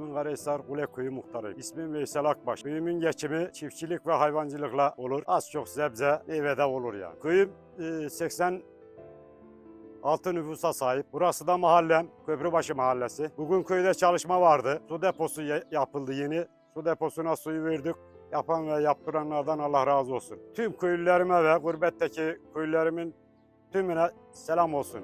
Bünyamin Karahisar Kuleköy muhtarıyım. İsmim Veysel Akbaş. Köyümün geçimi çiftçilik ve hayvancılıkla olur. Az çok sebze, meyvede olur yani. Köyüm e, 80 Altı nüfusa sahip. Burası da mahallem, Köprübaşı Mahallesi. Bugün köyde çalışma vardı. Su deposu ya- yapıldı yeni. Su deposuna suyu verdik. Yapan ve yaptıranlardan Allah razı olsun. Tüm köylülerime ve gurbetteki köylülerimin tümüne selam olsun.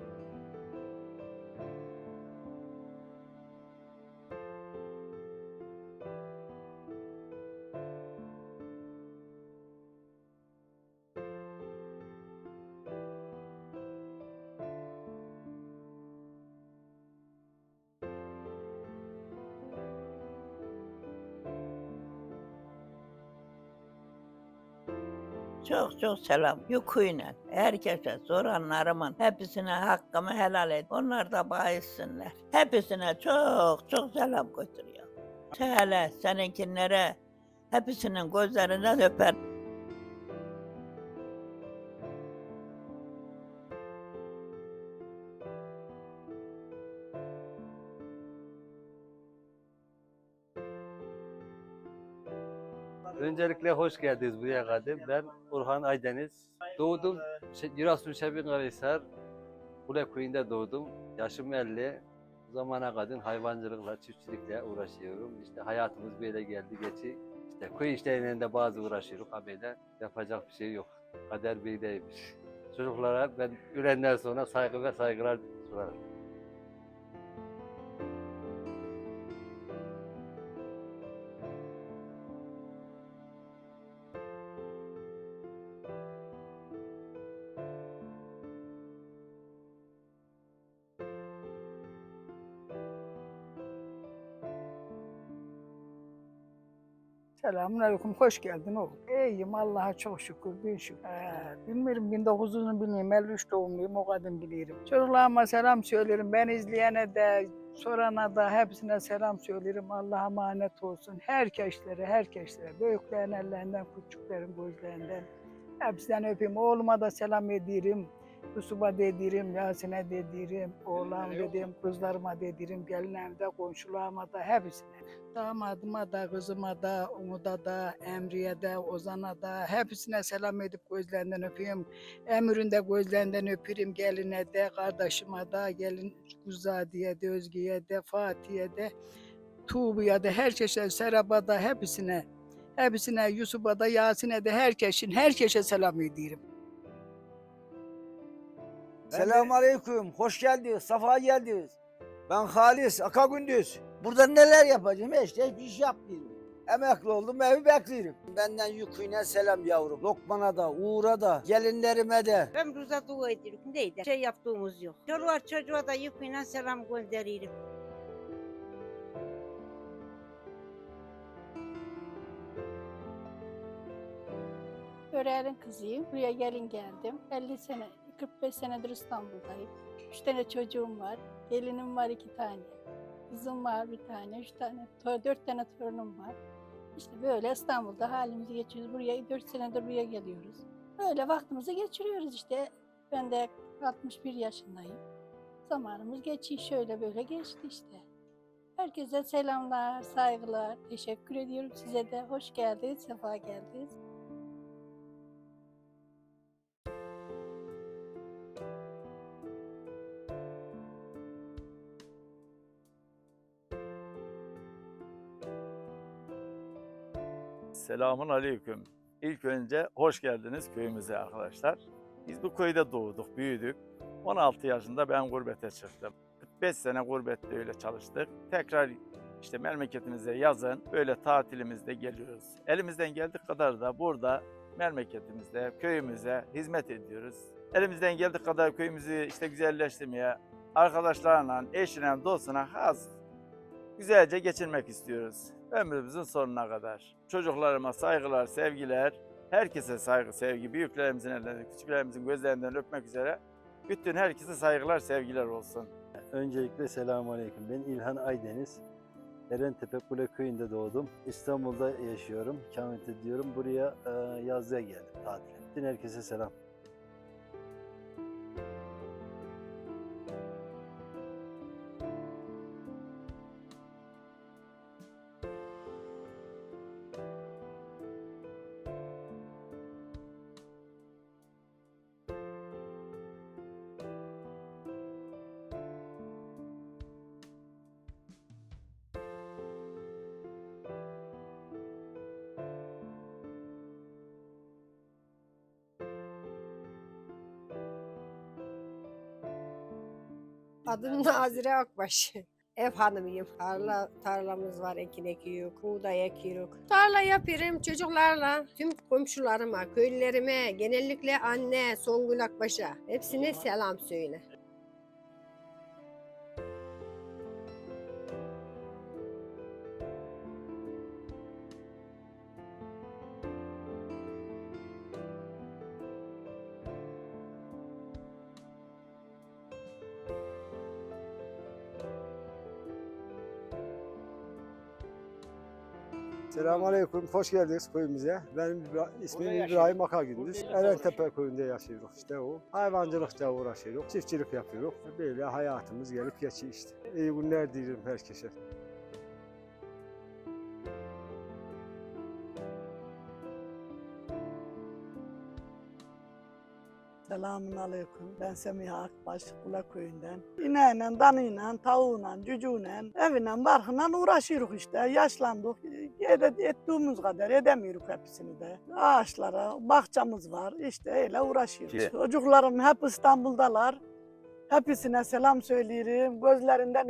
Çok çok selam. Yüküyle. Herkese soranlarımın hepsine hakkımı helal et. Onlar da bağışsınlar. Hepsine çok çok selam götürüyor. Hele seninkinlere hepsinin gözlerinden öper. Öncelikle hoş geldiniz buraya kadar. Ben Orhan Aydeniz. Doğdum Giresun Şebin Karahisar. Kule köyünde doğdum. Yaşım 50. Bu zamana kadar hayvancılıkla, çiftçilikle uğraşıyorum. İşte hayatımız böyle geldi geçi. İşte köy işlerinde bazı uğraşıyoruz. Ha böyle yapacak bir şey yok. Kader Bey'deymiş. Çocuklara ben ürenden sonra saygı ve saygılar sunarım. Selamünaleyküm, hoş geldin oğlum. İyiyim, Allah'a çok şükür, bin şükür. Ee, bilmiyorum, 1900'ünü bilmiyorum, 53 doğumluyum, o kadın bilirim. Çocuklarıma selam söylerim, ben izleyene de, sorana da hepsine selam söylerim. Allah'a emanet olsun. Herkeslere, herkeslere, büyüklerin ellerinden, küçüklerin gözlerinden. Hepsinden öpeyim. Oğluma da selam ederim. Yusuf'a dedirim, Yasin'e dedirim, oğlan dedim, kızlarıma dedirim, gelinlerime komşularıma da hepsine. Damadıma da, kızıma da, Umut'a da, Emri'ye de, Ozan'a da hepsine selam edip gözlerinden öpeyim. Emir'in de gözlerinden öpürüm, geline de, kardeşime de, gelin Kuzadiye de, Özge'ye de, Fatih'e de, Tuğbu'ya da, herkese, Serap'a da, hepsine, hepsine, Yusuf'a da, Yasin'e de, herkesin, herkese selam ediyorum. Selamun Aleyküm. Hoş geldiniz. Safa geldiniz. Ben Halis Aka Gündüz. Burada neler yapacağım? İşte hiçbir iş yapmıyorum. Emekli oldum evi bekliyorum. Benden yüküne selam yavrum. Lokman'a da, Uğur'a da, gelinlerime de. Ömrümüze dua edirik. Neydi? Şey yaptığımız yok. Çoluğa çocuğa da yüküyle selam gönderirim. Öreğin kızıyım. Buraya gelin geldim. 50 sene, 45 senedir İstanbul'dayım. Üç tane çocuğum var. Gelinim var iki tane. Kızım var bir tane, üç tane, dört tane torunum var. İşte böyle İstanbul'da halimizi geçiriyoruz. Buraya dört senedir buraya geliyoruz. Böyle vaktimizi geçiriyoruz işte. Ben de 61 yaşındayım. Zamanımız geçiyor şöyle böyle geçti işte. Herkese selamlar, saygılar. Teşekkür ediyorum size de. Hoş geldiniz, sefa geldiniz. Selamun aleyküm. İlk önce hoş geldiniz köyümüze arkadaşlar. Biz bu köyde doğduk, büyüdük. 16 yaşında ben gurbete çıktım. 45 sene gurbette öyle çalıştık. Tekrar işte memleketimize yazın böyle tatilimizde geliyoruz. Elimizden geldiği kadar da burada memleketimizde, köyümüze hizmet ediyoruz. Elimizden geldiği kadar köyümüzü işte güzelleştirmeye, arkadaşlarla, eşine, dostuna haz güzelce geçirmek istiyoruz. Ömrümüzün sonuna kadar. Çocuklarıma saygılar, sevgiler, herkese saygı, sevgi, büyüklerimizin ellerinden, küçüklerimizin gözlerinden öpmek üzere bütün herkese saygılar, sevgiler olsun. Öncelikle selamun aleyküm. Ben İlhan Aydeniz. Erentepe Kule Köyü'nde doğdum. İstanbul'da yaşıyorum, ikamet ediyorum. Buraya e, yazlığa geldim tatile. Herkese selam. Adım Nazire Akbaş. Ev hanımıyım. Tarla, tarlamız var, ekin ekiyoruz, buğday ekiyoruz. Tarla yapıyorum çocuklarla, tüm komşularıma, köylülerime, genellikle anne, Songül Akbaş'a. Hepsine selam söyle. Selamünaleyküm, hoş geldiniz köyümüze. Benim ismim İbrahim Akagündüz. Erentepe köyünde yaşıyoruz işte o. Hayvancılıkla uğraşıyoruz, çiftçilik yapıyoruz. Böyle hayatımız gelip geçiyor işte. İyi günler dilerim herkese. Selamun aleyküm. Ben Semiha Akbaş, Kula köyünden. İneğiyle, danıyla, tavuğuyla, cücüğüyle, evine, barkıyla uğraşıyoruz işte. Yaşlandık. Ede- ettiğimiz kadar edemiyoruz hepsini de. Ağaçlara, bahçemiz var. İşte öyle uğraşıyoruz. Ki- Çocuklarım hep İstanbul'dalar. Hepsine selam söyleyirim, gözlerinden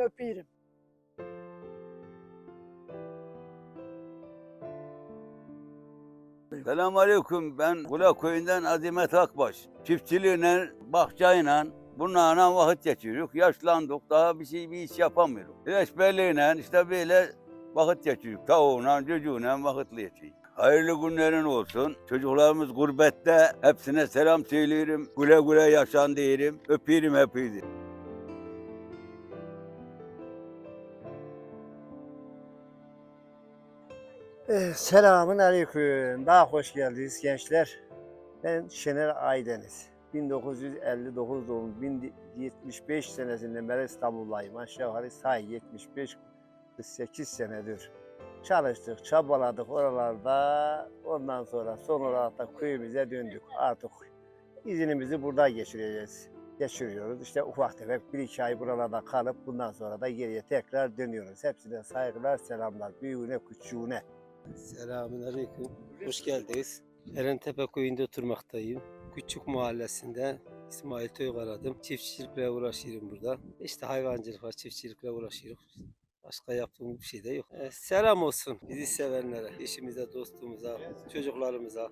öpüyorum. Selamünaleyküm. Ben Kula köyünden Azimet Akbaş. Çiftçiliğine, bahçeyle bunlarla vakit geçiriyoruz. Yaşlandık. Daha bir şey bir iş yapamıyoruz. Reçberliğine işte böyle vakit geçiriyoruz. Tavuğuna, çocuğuna vakitli geçiriyoruz. Hayırlı günlerin olsun. Çocuklarımız gurbette. Hepsine selam söylüyorum. Güle güle yaşan diyelim. Öpüyorum hepinizi. Selamun aleyküm. Daha hoş geldiniz gençler. Ben Şener Aydeniz. 1959 doğumlu, 1075 senesinden beri İstanbul'dayım. Aşağı yukarı say 75 48 senedir. Çalıştık, çabaladık oralarda. Ondan sonra son olarak da köyümüze döndük. Artık izinimizi burada geçireceğiz. Geçiriyoruz. İşte ufak tefek bir iki ay buralarda kalıp bundan sonra da geriye tekrar dönüyoruz. Hepsine saygılar, selamlar. Büyüğüne, küçüğüne. Selamünaleyküm. Hoş geldiniz. Erentepe köyünde oturmaktayım. Küçük mahallesinde İsmail Toygar adım. Çiftçilikle uğraşıyorum burada. İşte hayvancılıkla, çiftçilikle uğraşıyoruz. Başka yaptığım bir şey de yok. Eh, selam olsun bizi sevenlere, eşimize, dostumuza, çocuklarımıza.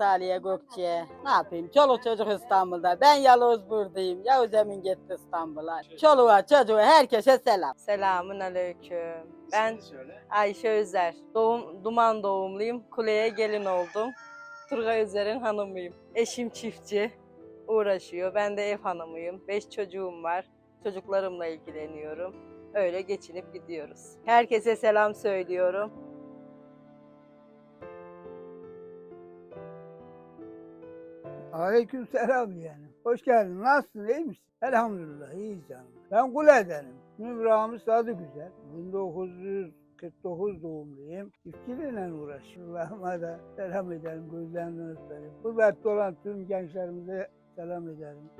Saliye Gökçe. Ne yapayım? Çoluk çocuk İstanbul'da. Ben Yavuz buradayım. Yavuz Emin gitti İstanbul'a. Çoluğa çocuğa herkese selam. Selamun aleyküm. Ben Ayşe Özer. Doğum, Duman doğumluyum. Kuleye gelin oldum. Turgay Özer'in hanımıyım. Eşim çiftçi. Uğraşıyor. Ben de ev hanımıyım. Beş çocuğum var. Çocuklarımla ilgileniyorum. Öyle geçinip gidiyoruz. Herkese selam söylüyorum. Aleyküm selam yani. Hoş geldin. Nasılsın? iyi misin? Elhamdülillah iyiyiz canım. Ben Kule'denim. Ramiz Sadı Güzel. 1949 doğumluyum. Çiftçiliğine uğraşıyorum. Allah'ıma da selam ederim. Gözlerinden öperim. Gurbette olan tüm gençlerimize selam ederim.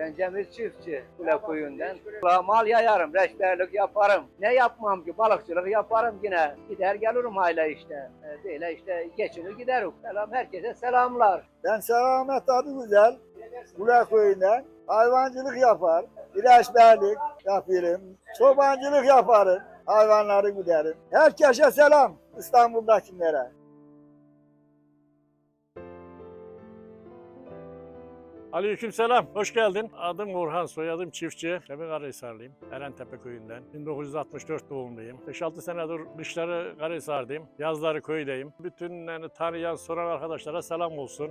Ben Cemil Çiftçi, Kule Kuyu'ndan. Mal yayarım, reçberlik yaparım. Ne yapmam ki? Balıkçılık yaparım yine. Gider gelirim hala işte. Ee, Böyle işte geçinir giderim. Selam herkese selamlar. Ben Selamet adı güzel. Kule köyünden hayvancılık yapar. İlaçberlik yapıyorum. Çobancılık yaparım. Hayvanları güderim. Herkese selam İstanbul'dakilere. Aleykümselam, hoş geldin. Adım Orhan, soyadım Çiftçi. Tepe Karahisarlıyım. Erentepe köyünden. 1964 doğumluyum. 5-6 senedir kışları Karahisar'dayım. Yazları köydeyim. Bütün tanıyan, soran arkadaşlara selam olsun.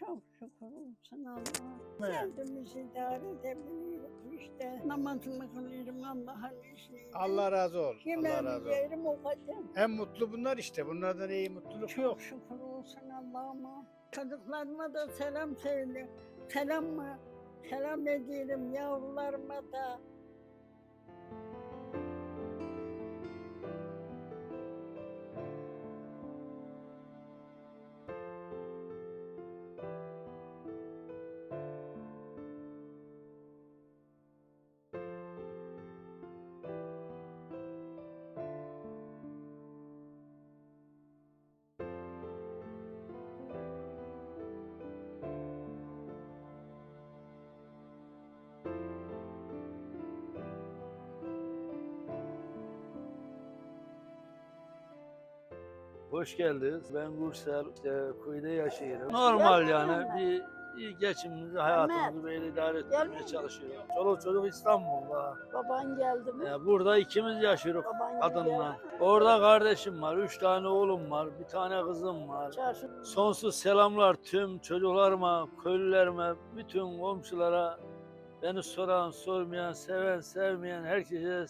Çok şükür olsun Allah'a. Kendimizi idare edebiliyoruz işte. namazımı kılıyorum Allah'ın izniyle. Allah razı olsun. Allah Yemeğimi razı olsun. yerim o kadar. En mutlu bunlar işte. Bunlardan iyi mutluluk yok. Çok şükür olsun Allah'ıma. Çocuklarıma da selam söyle. Selam mı? Selam ediyorum yavrularıma da. Hoş geldiniz. Ben Gürsel, işte köyde yaşıyorum. Normal yani bir iyi geçimimizi, hayatımızı böyle idare etmeye çalışıyorum. Çoluk çocuk İstanbul'da. Baban geldi mi? Ya burada ikimiz yaşıyoruz Baban kadınla. Orada kardeşim var, üç tane oğlum var, bir tane kızım var. Çarşı. Sonsuz selamlar tüm çocuklarıma, köylülerime, bütün komşulara, beni soran, sormayan, seven, sevmeyen herkese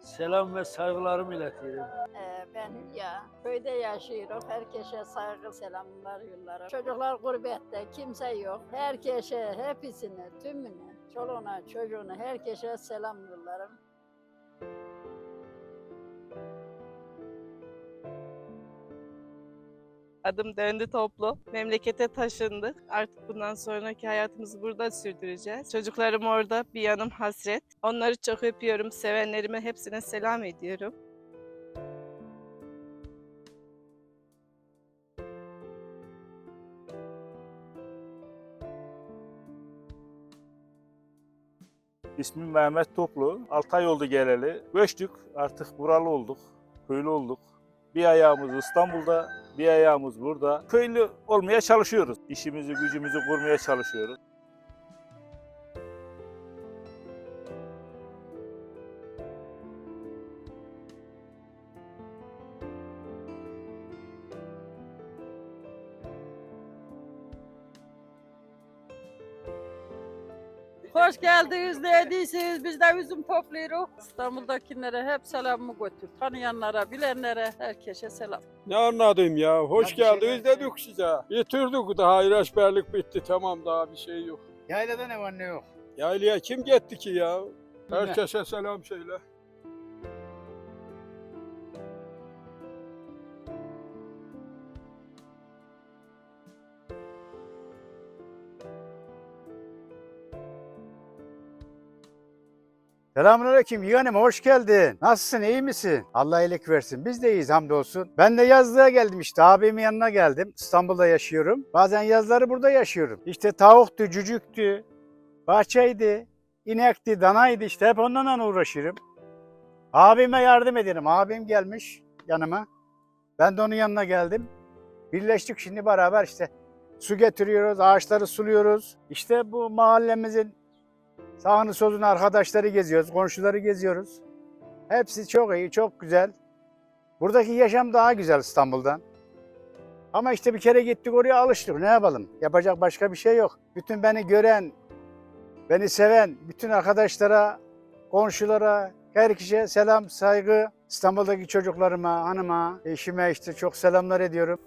selam ve saygılarımı iletiyorum. Ee, ben Hülya. Köyde yaşıyorum. Herkese saygı selamlar yollarım. Çocuklar gurbette. Kimse yok. Herkese, hepsine, tümüne, çoluğuna, çocuğuna, herkese selam yollarım. Adım Döndü Toplu. Memlekete taşındık. Artık bundan sonraki hayatımızı burada sürdüreceğiz. Çocuklarım orada, bir yanım hasret. Onları çok öpüyorum. Sevenlerime hepsine selam ediyorum. İsmim Mehmet Toplu. 6 ay oldu geleli. Göçtük. Artık buralı olduk. Köylü olduk. Bir ayağımız İstanbul'da, bir ayağımız burada. Köylü olmaya çalışıyoruz. İşimizi, gücümüzü kurmaya çalışıyoruz. Hoş geldiniz, neredesiniz? Biz de üzüm topluyoruz. İstanbul'dakilere hep selamımı götür. Tanıyanlara, bilenlere, herkese selam. Ne anladım ya? Hoş Ya şey geldiniz dedik size. Bitirdik daha ilaçberlik bitti tamam daha bir şey yok. Yaylada ne var ne yok. Yaylaya kim gitti ki ya? Herkese selam söyle. Selamünaleyküm yeğenim hoş geldin. Nasılsın iyi misin? Allah iyilik versin. Biz de iyiyiz hamdolsun. Ben de yazlığa geldim işte abimin yanına geldim. İstanbul'da yaşıyorum. Bazen yazları burada yaşıyorum. İşte tavuktu, cücüktü, bahçeydi, inekti, danaydı işte hep onlarla uğraşırım. Abime yardım ederim. Abim gelmiş yanıma. Ben de onun yanına geldim. Birleştik şimdi beraber işte su getiriyoruz, ağaçları suluyoruz. İşte bu mahallemizin Sağını solunu arkadaşları geziyoruz, komşuları geziyoruz. Hepsi çok iyi, çok güzel. Buradaki yaşam daha güzel İstanbul'dan. Ama işte bir kere gittik oraya alıştık. Ne yapalım? Yapacak başka bir şey yok. Bütün beni gören, beni seven bütün arkadaşlara, komşulara, her kişiye selam, saygı. İstanbul'daki çocuklarıma, hanıma, eşime işte çok selamlar ediyorum.